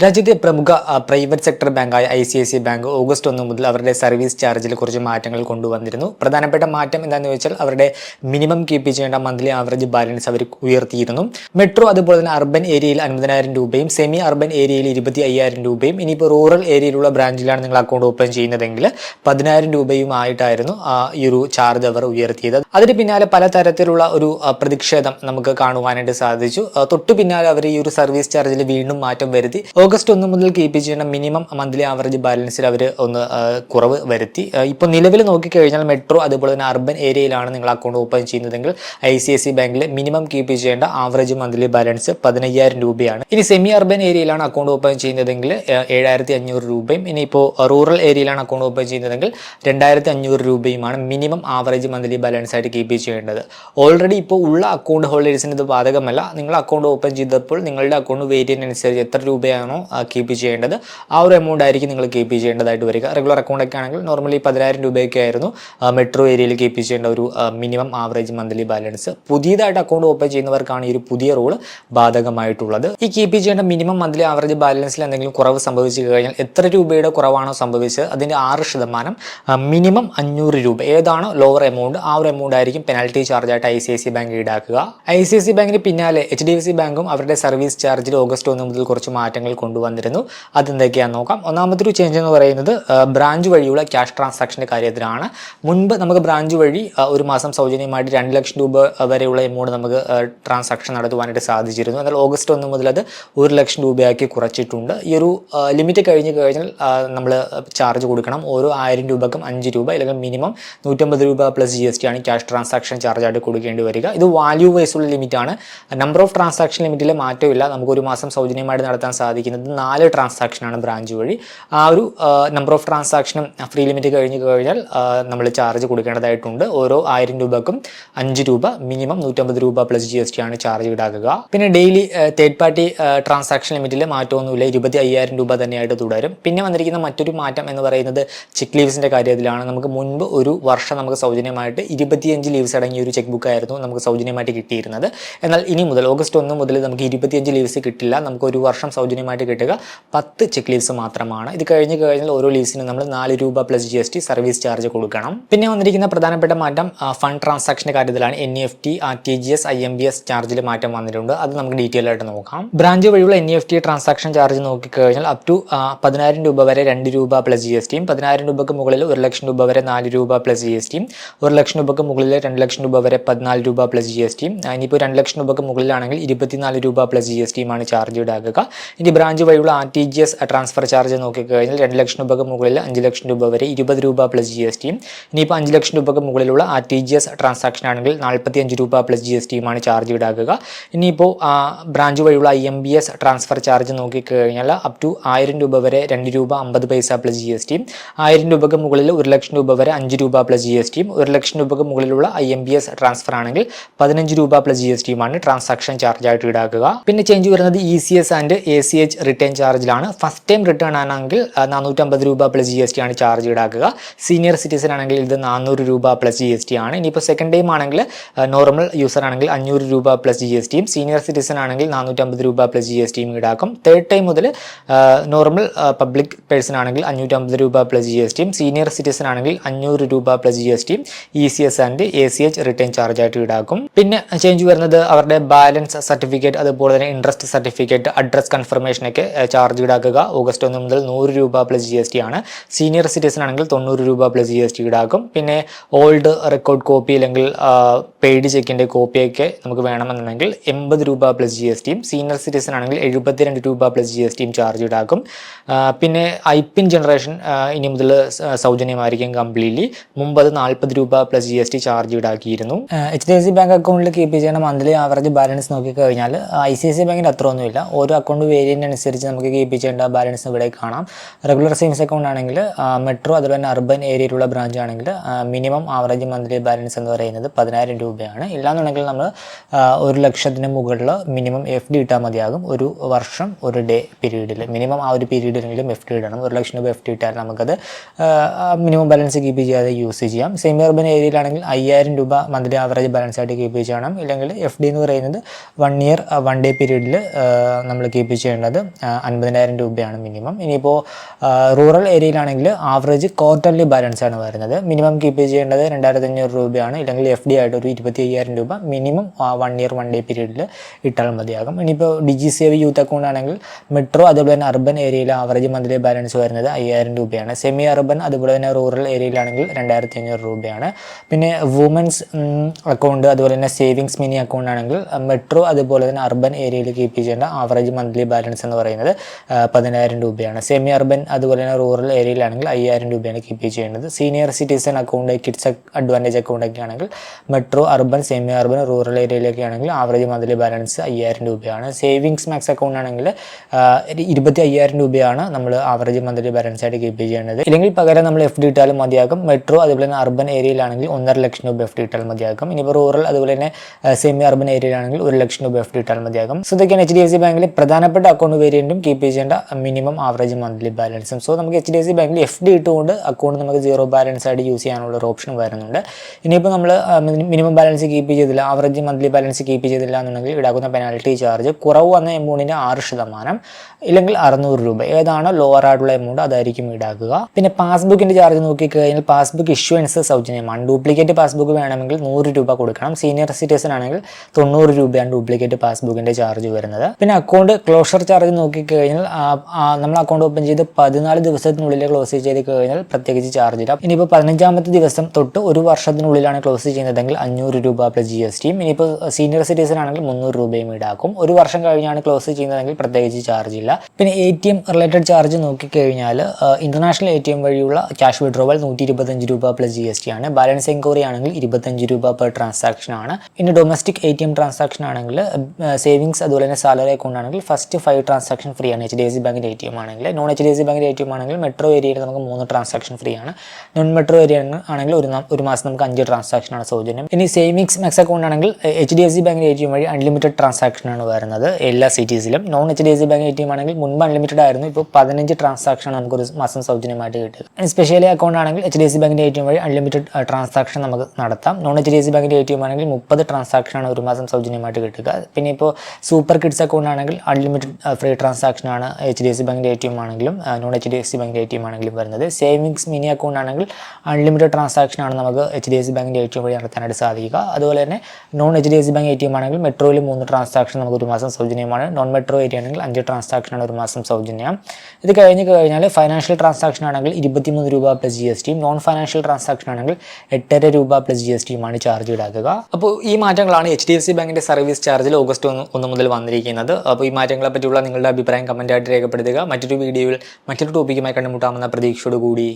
രാജ്യത്തെ പ്രമുഖ private sector ബാങ്കായ I C I C bank August ഒന്ന് മുതൽ അവരുടെ സർവീസ് ചാർജിൽ കുറച്ച് മാറ്റങ്ങൾ കൊണ്ടുവന്നിരുന്നു. പ്രധാനപ്പെട്ട മാറ്റം എന്താണെന്ന് വെച്ചാൽ അവരുടെ മിനിമം കീപ്പ് ചെയ്യേണ്ട മന്ത്ലി ആവറേജ് ബാലൻസ് അവർ ഉയർത്തിയിരുന്നു. മെട്രോ അതുപോലെ തന്നെ അർബൻ ഏരിയയിൽ അൻപതിനായിരം രൂപയും സെമി അർബൻ ഏരിയയിൽ ഇരുപത്തി അയ്യായിരം രൂപയും ഇനിയിപ്പോൾ റൂറൽ ഏരിയയിലുള്ള ബ്രാഞ്ചിലാണ് നിങ്ങൾ അക്കൗണ്ട് ഓപ്പൺ ചെയ്യുന്നതെങ്കിൽ പതിനായിരം രൂപയുമായിട്ടായിരുന്നു ഈ ഒരു ചാർജ് അവർ ഉയർത്തിയത്. അതിന് പിന്നാലെ പലതരത്തിലുള്ള ഒരു ആ, പ്രതിഷേധം നമുക്ക് കാണുവാനായിട്ട് സാധിച്ചു. തൊട്ടു പിന്നാലെ അവർ ഈ ഒരു സർവീസ് ചാർജിൽ വീണ്ടും മാറ്റം വരുത്തി. ഓഗസ്റ്റ് ഒന്ന് മുതൽ കീപ്പ് ചെയ്യേണ്ട മിനിമം മന്ത്ലി ആവറേജ് ബാലൻസിൽ അവർ ഒന്ന് കുറവ് വരുത്തി. ഇപ്പോൾ നിലവിൽ നോക്കിക്കഴിഞ്ഞാൽ മെട്രോ അതുപോലെ തന്നെ അർബൻ ഏരിയയിലാണ് നിങ്ങൾ അക്കൗണ്ട് ഓപ്പൺ ചെയ്യുന്നതെങ്കിൽ ഐ സി ഐ സി ബാങ്കിൽ മിനിമം കീപ്പ് ചെയ്യേണ്ട ആവറേജ് മന്ത്ലി ബാലൻസ് പതിനയ്യായിരം രൂപയാണ്. ഇനി സെമി അർബൻ ഏരിയയിലാണ് അക്കൗണ്ട് ഓപ്പൺ ചെയ്യുന്നതെങ്കിൽ ഏഴായിരത്തി അഞ്ഞൂറ് രൂപയും ഇനിയിപ്പോൾ റൂറൽ ഏരിയയിലാണ് അക്കൗണ്ട് ഓപ്പൺ ചെയ്യുന്നതെങ്കിൽ രണ്ടായിരത്തി അഞ്ഞൂറ് രൂപയുമാണ് മിനിമം ആവറേജ് മന്ത്ലി ബാലൻസ് ആയിട്ട് കീപ്പ് ചെയ്യേണ്ടത്. ഓൾറെഡി ഇപ്പോൾ ഉള്ള അക്കൗണ്ട് ഹോൾഡേഴ്സിന് ഇത് ബാധകമല്ല. നിങ്ങൾ അക്കൗണ്ട് ഓപ്പൺ ചെയ്തപ്പോൾ നിങ്ങളുടെ അക്കൗണ്ട് വേരിയന്റ് അനുസരിച്ച് എത്ര രൂപയാണോ കീപ്പ് ചെയ്യേണ്ടത്. ആ ഒരു എമൗണ്ട് ആയിരിക്കും നിങ്ങൾ കീപ്പ് ചെയ്യേണ്ടതായിട്ട് വരിക. റെഗുലർ അക്കൗണ്ട് ഒക്കെ ആണെങ്കിൽ നോർമലി പതിനായിരം രൂപയൊക്കെ ആയിരുന്നു. മെട്രോ ഏരിയയിൽ കീപ്പ് ചെയ്യേണ്ട ഒരു മിനിമം ആവറേജ് മന്ത്ലി ബാലൻസ് പുതിയതായിട്ട് അക്കൗണ്ട് ഓപ്പൺ ചെയ്യുന്നവർക്കാണ് ഈ ഒരു പുതിയ റൂൾ ബാധകമായിട്ടുള്ളത്. ഈ കീപ്പ് ചെയ്യേണ്ട മിനിമം മന്ത്ലി ആവറേജ് ബാലൻസിൽ എന്തെങ്കിലും കുറവ് സംഭവിച്ചു കഴിഞ്ഞാൽ എത്ര രൂപയുടെ കുറവാണോ സംഭവിച്ചത്? അതിന്റെ ആറ് ശതമാനം മിനിമം അഞ്ഞൂറ് രൂപ. ഏതാണോ ലോവർ എമൗണ്ട് ആ ഒരു എമൗണ്ട് ആയിരിക്കും പെനാൽറ്റി ചാർജ് ആയിട്ട് I C I C bank ഈടാക്കുക. ഐ സി ഐ സി ബാങ്കിന് പിന്നാലെ എച്ച് ഡി എഫ് സി ബാങ്കും അവരുടെ സർവീസ് ചാർജിൽ ഓഗസ്റ്റ് ഒന്ന് മുതൽ കുറച്ച് മാറ്റങ്ങൾ കൊണ്ടുവന്നിരുന്നു. അതെന്തൊക്കെയാണെന്ന് നോക്കാം. ഒന്നാമത്തെ ഒരു ചേഞ്ച് എന്ന് പറയുന്നത് ബ്രാഞ്ച് വഴിയുള്ള ക്യാഷ് ട്രാൻസാക്ഷന്റെ കാര്യത്തിലാണ്. മുൻപ് നമുക്ക് ബ്രാഞ്ച് വഴി ഒരു മാസം സൗജന്യമായിട്ട് രണ്ട് ലക്ഷം രൂപ വരെയുള്ള എമൗണ്ട് നമുക്ക് ട്രാൻസാക്ഷൻ നടത്തുവാനായിട്ട് സാധിച്ചിരുന്നു. എന്നാൽ ഓഗസ്റ്റ് ഒന്ന് മുതൽ അത് ഒരു ലക്ഷം രൂപയാക്കി കുറച്ചിട്ടുണ്ട്. ഈ ഒരു ലിമിറ്റ് കഴിഞ്ഞ് കഴിഞ്ഞാൽ നമ്മൾ ചാർജ് കൊടുക്കണം. ഓരോ ആയിരം രൂപക്കും അഞ്ച് രൂപ അല്ലെങ്കിൽ മിനിമം നൂറ്റമ്പത് രൂപ പ്ലസ് ജി എസ് ടി ആണ് ക്യാഷ് ട്രാൻസാക്ഷൻ ചാർജായിട്ട് കൊടുക്കേണ്ടി വരിക. ഇത് വാല്യൂ വൈസുള്ള ലിമിറ്റാണ് നമ്പർ ഓഫ് ട്രാൻസാക്ഷൻ ലിമിറ്റിൽ മാറ്റമില്ല. നമുക്ക് ഒരു മാസം സൗജന്യമായിട്ട് നടത്താൻ സാധിക്കുന്നത് നാല് ട്രാൻസാക്ഷനാണ് ബ്രാഞ്ച് വഴി. ആ ഒരു നമ്പർ ഓഫ് ട്രാൻസാക്ഷനും ഫ്രീ ലിമിറ്റ് കഴിഞ്ഞ് കഴിഞ്ഞാൽ നമ്മൾ ചാർജ് കൊടുക്കേണ്ടതായിട്ടുണ്ട്. ഓരോ ആയിരം രൂപക്കും അഞ്ച് രൂപ മിനിമം നൂറ്റമ്പത് രൂപ പ്ലസ് ജി എസ് ടി ആണ് ചാർജ് ഈടാക്കുക പിന്നെ ഡെയിലി തേർഡ് പാർട്ടി ട്രാൻസാക്ഷൻ ലിമിറ്റിൽ മാറ്റമൊന്നുമില്ല. ഇരുപത്തി അയ്യായിരം രൂപ തന്നെയായിട്ട് തുടരും. പിന്നെ വന്നിരിക്കുന്ന മറ്റൊരു മാറ്റം എന്ന് പറയുന്നത് ചെക്ക് ലീവ്സിന്റെ കാര്യത്തിലാണ്. നമുക്ക് മുൻപ് ഒരു വർഷം നമുക്ക് സൗജന്യമായിട്ട് ഇരുപത്തിയഞ്ച് ലീവ്സ് അടങ്ങിയ ഒരു ചെക്ക് ബുക്ക് ആയിരുന്നു നമുക്ക് സൗജന്യമായിട്ട് കിട്ടിയിരുന്നത്. എന്നാൽ ഇനി മുതൽ ഓഗസ്റ്റ് ഒന്ന് മുതൽ നമുക്ക് ഇരുപത്തിയഞ്ച് ലീവ്സ് കിട്ടില്ല. നമുക്ക് ഒരു വർഷം സൗജന്യമായിട്ട് കിട്ടുക. പത്ത് ചെക്ക് ലീവ്സ് മാത്രമാണ്. ഇത് കഴിഞ്ഞ് കഴിഞ്ഞാൽ ഓരോ ലീസിനും നമ്മൾ നാല് രൂപ plus G S T service charge കൊടുക്കണം. പിന്നെ വന്നിരിക്കുന്ന പ്രധാനപ്പെട്ട മാറ്റം ഫണ്ട് ട്രാൻസാക്ഷന്റെ കാര്യത്തിലാണ് N F T R T G S I M B S ചാർജിൽ മാറ്റം വന്നിട്ടുണ്ട്. അത് നമുക്ക് ഡീറ്റെയിൽ ആയിട്ട് നോക്കാം. ബ്രാഞ്ച് വഴിയുള്ള N F T transaction charge നോക്കിക്കഴിഞ്ഞാൽ അപ് ടു പതിനായിരം രൂപ വരെ രണ്ട് രൂപ പ്ലസ് ജി എസ് ടിയും പതിനായിരം രൂപയ്ക്ക് മുകളിൽ ഒരു ലക്ഷം രൂപ വരെ നാല് രൂപ പ്ലസ് ജി എസ് ടിയും ഒരു ലക്ഷം രൂപയ്ക്ക് മുകളിൽ രണ്ട് ലക്ഷം രൂപ വരെ പതിനാല് രൂപ പ്ലസ് ജി എസ് ടിയും ഇനിയിപ്പോൾ രണ്ട് ലക്ഷം രൂപയ്ക്ക് മുകളിലാണെങ്കിൽ ഇരുപത്തിനാല് രൂപ പ്ലസ് ജി എസ് ടിയുമാണ് ചാർജ് ഈടാക്കുക ഇനി ബ്രാഞ്ച് വഴിയുള്ള R T G S transfer charge നോക്കിക്കഴിഞ്ഞാൽ രണ്ട് ലക്ഷം രൂപയ്ക്ക് മുകളിൽ അഞ്ച് ലക്ഷം രൂപ വരെ ഇരുപത് രൂപ പ്ലസ് ജി എസ് ടിയും ഇനിയിപ്പോൾ അഞ്ച് ലക്ഷം രൂപയ്ക്ക് മുകളിലുള്ള R T G S transaction ആണെങ്കിൽ നാൽപ്പത്തി അഞ്ച് രൂപ പ്ലസ് ജി എസ് ടിയുമാണ് ചാർജ് ഈടാക്കുക ഇനിയിപ്പോൾ ബ്രാഞ്ച് വഴിയുള്ള I M B S transfer charge നോക്കിക്കഴിഞ്ഞാൽ അപ് ടു ആയിരം രൂപ വരെ രണ്ട് രൂപ അമ്പത് പൈസ പ്ലസ് ജി എസ് ടിയും ആയിരം രൂപയ്ക്ക് മുകളിൽ ഒരു ലക്ഷം രൂപ വരെ അഞ്ച് രൂപ പ്ലസ് ജി എസ് ടിയും ഒരു ലക്ഷം രൂപയ്ക്ക് മുകളിലുള്ള I M B S transfer ആണെങ്കിൽ പതിനഞ്ച് രൂപ പ്ലസ് ജി എസ് ടിയുമാണ് ട്രാൻസാക്ഷൻ ചാർജ് ആയിട്ട് ഈടാക്കുക. പിന്നെ ചേഞ്ച് വരുന്നത് E C S and A C H return ചാർജിലാണ് first time return ആണെങ്കിൽ നാനൂറ്റമ്പത് രൂപ പ്ലസ് ജി എസ് ടി ആണ് ചാർജ് ഈടാക്കുക. സീനിയർ സിറ്റിസൺ ആണെങ്കിൽ ഇത് നാനൂറ് രൂപ പ്ലസ് ജി എസ് ടി ആണ്. ഇനിയിപ്പോൾ സെക്കൻഡ് ടൈം ആണെങ്കിൽ നോർമൽ യൂസർ ആണെങ്കിൽ അഞ്ഞൂറ് രൂപ പ്ലസ് ജി എസ് ടിയും സീനിയർ സിറ്റിസൺ ആണെങ്കിൽ നാനൂറ്റമ്പത് രൂപ പ്ലസ് ജി എസ് ടിയും ഈടാക്കും. തേർഡ് ടൈം മുതൽ നോർമൽ പബ്ലിക് പേഴ്സൺ ആണെങ്കിൽ അഞ്ഞൂറ്റമ്പത് രൂപ പ്ലസ് ജി എസ് ടിയും സീനിയർ സിറ്റിസൺ ആണെങ്കിൽ അഞ്ഞൂറ് രൂപ പ്ലസ് ജി എസ് ടിയും E C S and A C H return charge ആയിട്ട് ഈടാക്കും. പിന്നെ ചേഞ്ച് വരുന്നത് അവരുടെ ബാലൻസ് സർട്ടിഫിക്കറ്റ് അതുപോലെ തന്നെ ഇൻട്രസ്റ്റ് സർട്ടിഫിക്കറ്റ് അഡ്രസ് കൺഫർമേഷൻ ഒക്കെ ചാർജ് ഈടാക്കുക. ഓഗസ്റ്റ് ഒന്ന് മുതൽ നൂറ് രൂപ പ്ലസ് ജി എസ് ടി ആണ്. സീനിയർ സിറ്റിസൺ ആണെങ്കിൽ തൊണ്ണൂറ് രൂപ പ്ലസ് ജി എസ് ടി ഈടാക്കും. പിന്നെ ഓൾഡ് റെക്കോർഡ് കോപ്പി അല്ലെങ്കിൽ പെയ്ഡ് ചെക്കിന്റെ കോപ്പിയൊക്കെ നമുക്ക് വേണമെന്നുണ്ടെങ്കിൽ എൺപത് രൂപ പ്ലസ് ജി എസ് ടിയും സീനിയർ സിറ്റിസൺ ആണെങ്കിൽ എഴുപത്തിരണ്ട് രൂപ പ്ലസ് ജി എസ് ടിയും ചാർജ് ഈടാക്കും. പിന്നെ ഐ പിൻ ജനറേഷൻ ഇനി മുതൽ സൗജന്യമായിരിക്കും കംപ്ലീറ്റ്ലി മുമ്പ് അത് നാൽപ്പത് രൂപ plus G S T charge ഈടാക്കിയിരുന്നു. H D F C bank അക്കൗണ്ടിൽ കീപ്പ് ചെയ്യുന്ന മന്ത്ലി ആവറേജ് ബാലൻസ് നോക്കിക്കഴിഞ്ഞാൽ ഐ സി ഐ സി ബാങ്കിന്റെ അത്ര ഒന്നുമില്ല ഓരോ അക്കൗണ്ട് വേരിയന്റ് അനുസരിച്ച് നമുക്ക് കീപ്പ് ചെയ്യേണ്ട ബാലൻസ് ഇവിടെ കാണാം. റെഗുലർ സേവിങ്സ് അക്കൗണ്ട് ആണെങ്കിൽ മെട്രോ അതുപോലെ തന്നെ അർബൻ ഏരിയയിലുള്ള ബ്രാഞ്ച് ആണെങ്കിൽ മിനിമം ആവറേജ് മന്ത്ലി ബാലൻസ് എന്ന് പറയുന്നത് പതിനായിരം രൂപയാണ്. ഇല്ലാന്നുണ്ടെങ്കിൽ നമ്മൾ ഒരു ലക്ഷത്തിന് മുകളിൽ മിനിമം എഫ് ഡി ഇട്ടാൽ മതിയാകും. ഒരു വർഷം ഒരു ഡേ പീരീഡിൽ മിനിമം ആ ഒരു പീരീഡിലെങ്കിലും എഫ് ഡി ഇടണം. ഒരു ലക്ഷം രൂപ എഫ് ഡി ഇട്ടാൽ നമുക്കത് മിനിമം ബാലൻസ് കീപ്പ് ചെയ്യാതെ യൂസ് ചെയ്യാം. സെമി അർബൻ ഏരിയയിലാണെങ്കിൽ അയ്യായിരം രൂപ മന്ത്ലി ആവറേജ് ബാലൻസ് ആയിട്ട് കീപ്പ് ചെയ്യണം. ഇല്ലെങ്കിൽ എഫ് ഡി എന്ന് പറയുന്നത് വൺ ഇയർ വൺ ഡേ പീരീഡിൽ നമ്മൾ കീപ്പ് ചെയ്യേണ്ടത് അൻപതിനായിരം രൂപയാണ് മിനിമം. ഇനിയിപ്പോൾ റൂറൽ ഏരിയയിലാണെങ്കിൽ ആവറേജ് ക്വാർട്ടർലി ബാലൻസ് ആണ് വരുന്നത്. മിനിമം കീപ്പ് ചെയ്യേണ്ടത് രണ്ടായിരത്തി അഞ്ഞൂറ് രൂപയാണ്. ഇല്ലെങ്കിൽ എഫ് ഡി ആയിട്ട് ഒരു ഇരുപത്തി അയ്യായിരം രൂപ minimum one year one day പീരീഡിൽ ഇട്ടാൽ മതിയാകും. ഇനിയിപ്പോൾ D digi save youth account ആണെങ്കിൽ മെട്രോ അതുപോലെ തന്നെ അർബൻ ഏരിയയിൽ ആവറേജ് മന്ത്ലി ബാലൻസ് വരുന്നത് അയ്യായിരം രൂപയാണ്. സെമി അർബൻ അതുപോലെ തന്നെ റൂറൽ ഏരിയയിലാണെങ്കിൽ രണ്ടായിരത്തി അഞ്ഞൂറ് രൂപയാണ്. പിന്നെ വുമൻസ് അക്കൗണ്ട് അതുപോലെ തന്നെ സേവിങ്സ് മിനി അക്കൗണ്ട് ആണെങ്കിൽ മെട്രോ അതുപോലെ തന്നെ അർബൻ ഏരിയയിൽ കീപ്പ് ചെയ്യേണ്ട ആവറേജ് മന്ത്ലി ബാലൻസ് പറയുന്നത് ആ, പതിനായിരം രൂപയാണ്. സെമി അർബൻ അതുപോലെ തന്നെ റൂറൽ ഏരിയയിലാണെങ്കിൽ അയ്യായിരം രൂപയാണ് കീപ്പ് ചെയ്യേണ്ടത്. Senior citizen account kids advantage account ഒക്കെ ആണെങ്കിൽ metro urban semi urban rural ഏരിയയിലൊക്കെ ആണെങ്കിൽ ആവറേജ് മന്ത്ലി ബാലൻസ് അയ്യായിരം രൂപയാണ്. സേവിങ്സ് മാക്സ് അക്കൗണ്ട് ആണെങ്കിൽ ഇരുപത്തി അയ്യായിരം രൂപയാണ് നമ്മൾ ആവറേജ് മന്ത്ലി ബാലൻസ് ആയിട്ട് കീപ്പ് ചെയ്യേണ്ടത്. ഇല്ലെങ്കിൽ പകരം നമ്മൾ എഫ് ഡി ഇട്ടാലും മതിയാകും. മെട്രോ അതുപോലെ തന്നെ അർബൻ ഏരിയയിലാണെങ്കിൽ ഒന്നര ലക്ഷം രൂപ എഫ് ഡി ഇട്ടാൽ മതിയാകും. ഇനിയിപ്പോൾ റൂറൽ അതുപോലെ തന്നെ സെമി അർബൻ ഏരിയയിലാണെങ്കിൽ ഒരു ലക്ഷം രൂപ എഫ് ഡി ഇട്ടാൽ മതിയാകും. സോ ഇതൊക്കെയാണ് എച്ച് ഡി എഫ് സി ബാങ്കിലെ പ്രധാനപ്പെട്ട അക്കൗണ്ട് വേരിയന്റും കീപ്പ് ചെയ്യേണ്ട മിനിമം ആവറേജ് മന്ത്ലി ബാലൻസും സോ നമുക്ക് എച്ച് ഡി എഫ് സി ബാങ്കിൽ എഫ് ഡി ഇട്ടുകൊണ്ട് അക്കൗണ്ട് നമുക്ക് സീറോ ബാലൻസ് ആയിട്ട് യൂസ് ചെയ്യാനുള്ള ഒരു ഓപ്ഷൻ വരുന്നുണ്ട്. ഇനിയിപ്പോൾ നമ്മൾ മിനിമം ബാലൻസ് കീപ്പ് ചെയ്തില്ല ആവറേജ് മന്ത്ലി ബാലൻസ് കീപ്പ് ചെയ്തില്ല എന്നുണ്ടെങ്കിൽ ഈടാക്കുന്ന പെനാൽറ്റി ചാർജ് കുറവ് വന്ന എമൗണ്ടിന്റെ ആറ് ശതമാനം ഇല്ലെങ്കിൽ അറുന്നൂറ് രൂപ. ഏതാണോ ലോവർ ആയിട്ടുള്ള എമൗണ്ട് അതായിരിക്കും ഈടാക്കുക. പിന്നെ പാസ്ബുക്കിന്റെ ചാർജ് നോക്കിക്കഴിഞ്ഞാൽ പാസ്ബുക്ക് ഇഷ്യൂൻസ് സൗജന്യമാണ്. ഡ്യൂപ്ലിക്കേറ്റ് പാസ്ബുക്ക് വേണമെങ്കിൽ നൂറ് രൂപ കൊടുക്കണം. സീനിയർ സിറ്റിസൺ ആണെങ്കിൽ തൊണ്ണൂറ് രൂപയാണ് ഡ്യൂപ്ലിക്കേറ്റ് പാസ്ബുക്കിന്റെ ചാർജ് വരുന്നത്. പിന്നെ അക്കൗണ്ട് ക്ലോഷർ ചാർജ് നോക്കിക്കഴിഞ്ഞാൽ നമ്മൾ അക്കൗണ്ട് ഓപ്പൺ ചെയ്ത് പതിനാല് ദിവസത്തിനുള്ളിൽ ക്ലോസ് ചെയ്ത് കഴിഞ്ഞാൽ പ്രത്യേകിച്ച് ചാർജ് ഇല്ല. ഇനിയിപ്പോൾ പതിനഞ്ചാമത്തെ ദിവസം തൊട്ട് ഒരു വർഷത്തിനുള്ളിലാണ് ക്ലോസ് ചെയ്യുന്നതെങ്കിൽ അഞ്ഞൂറ് രൂപ പ്ലസ് ജി എസ് ടിയും ഇനിയിപ്പോൾ സീനിയർ സിറ്റിസൺ ആണെങ്കിൽ മുന്നൂറ് രൂപയും ഈടാക്കും. ഒരു വർഷം കഴിഞ്ഞാണ് ക്ലോസ് ചെയ്യുന്നതെങ്കിൽ പ്രത്യേകിച്ച് ചാർജ് ഇല്ല. പിന്നെ A T M related charge നോക്കിക്കഴിഞ്ഞാൽ ഇന്റർനാഷണൽ എ ടി എം വഴിയുള്ള ക്യാഷ് വിഡ്രോവൽ നൂറ്റി ഇരുപത്തഞ്ച് രൂപ പ്ലസ് ജി എസ് ടി ആണ്. ബാലൻസ് എൻക്വയറി ആണെങ്കിൽ ഇരുപത്തഞ്ച് രൂപ പെർ ട്രാൻസാക്ഷൻ ആണ്. പിന്നെ domestic A T M transaction ആണെങ്കിൽ സേവിങ്സ് അതുപോലെ തന്നെ സാലറി അക്കൗണ്ട് ആണെങ്കിൽ ഫസ്റ്റ് ഫൈവ് ട്രാൻസാക്ഷൻ ഫ്രീ ആണ്. എച്ച് ഡി എഫ് സി ബാങ്കിന്റെ എ ടി എം ആണെങ്കിൽ non H D F C ബാങ്കിന്റെ എ ടി എം ആണെങ്കിൽ മെട്രോ ഏരിയയിൽ നമുക്ക് മൂന്ന് ട്രാൻസാക്ഷൻ ഫ്രീ ആണ്. നോൺ മെട്രോ ഏരിയ ആണെങ്കിൽ ഒരു ഒരു മാസം നമുക്ക് അഞ്ച് ട്രാൻസാക്ഷൻ ആണ് സൗജന്യം. ഇനി സേവിങ്സ് മെക്സ് അക്കൗണ്ട് ആണെങ്കിൽ എച്ച് ഡി എഫ് സി ബാങ്കിന്റെ എ ടി എം വഴി അൺലിമിറ്റഡ് ട്രാൻസാക്ഷൻ ആണ് വരുന്നത് എല്ലാ സിറ്റീസിലും non H D F C bank A T M ആണെങ്കിൽ മുൻപ് അൺലിമിറ്റഡ് ആയിരുന്നു ഇപ്പോൾ പതിനഞ്ച് ട്രാൻസാക്ഷൻ നമുക്ക് ഒരു മാസം സൗജന്യമായിട്ട് കിട്ടുക സ്പെഷ്യലി അക്കൗണ്ട് ആണെങ്കിൽ എച്ച് ഡി എഫ് സി ബാങ്കിന്റെ എ ടി എം വഴി അൺലിമിറ്റഡ് ട്രാൻസാക്ഷൻ നമുക്ക് നടത്താം. Non H D F C ബാങ്കിന്റെ എ ടി എം ആണെങ്കിൽ മുപ്പത് ട്രാൻസാക്ഷൻ ആണ് ഒരു മാസം സൗജന്യമായിട്ട് കിട്ടുക. പിന്നെ ഇപ്പോൾ സൂപ്പർ കിഡ്സ് അക്കൗണ്ട് ആണെങ്കിൽ അൺലിമിറ്റഡ് ഫ്രീ ട്രാൻസാക്ഷൻ ആണ് എച്ച് ഡി എഫ് സി ബാങ്കിന്റെ എ ടി എം ആണെങ്കിലും non H D F C ബാങ്കിന്റെ എ ടി എം ആണെങ്കിലും വരുന്നത്. സേവിങ്സ് മിനി അക്കൗണ്ട് ആണെങ്കിൽ അൺലിമിറ്റഡ് ട്രാൻസാക്ഷൻ ആണ് നമുക്ക് എച്ച് ഡി എഫ് സി ബാങ്കിന്റെ എ ടി എം വഴി നടത്താനായിട്ട് സാധിക്കുക. അതുപോലെ തന്നെ non H D F C bank A T M ആണെങ്കിൽ മെട്രോയിൽ മൂന്ന് ട്രാൻസാക്ഷൻ നമുക്ക് ഒരു മാസം സൗജന്യമാണ്. നോൺ മെട്രോ ഏരിയ ആണെങ്കിൽ അഞ്ച് ട്രാൻസാക്ഷൻ ആണ് ഒരു മാസം സൗജന്യം. ഇത് കഴിഞ്ഞ് കഴിഞ്ഞാൽ ഫൈനാൻഷ്യൽ ട്രാൻസാക്ഷൻ ആണെങ്കിൽ ഇരുപത്തിമൂന്ന് രൂപ പ്ലസ് ജി എസ് ടിയും നോൺ ഫൈനാൻഷ്യൽ ട്രാൻസാക്ഷൻ ആണെങ്കിൽ എട്ടര രൂപ പ്ലസ് ജി എസ് ടിയുമാണ് ചാർജ് ഈടാക്കുക. അപ്പോൾ ഈ മാറ്റങ്ങളാണ് എച്ച് ഡി എഫ് സി ബാങ്കിന്റെ സർവീസ് ചാർജിൽ ഓഗസ്റ്റ് ഒന്ന് മുതൽ വന്നിരിക്കുന്നത്. അപ്പോൾ ഈ മാറ്റങ്ങളെ പറ്റിയുള്ള നിങ്ങളുടെ അഭിപ്രായം കമന്റായിട്ട് രേഖപ്പെടുത്തുക. മറ്റൊരു വീഡിയോയിൽ മറ്റൊരു ടോപ്പിക്കുമായി കണ്ടുമുട്ടാമെന്ന പ്രതീക്ഷയോടുകൂടി.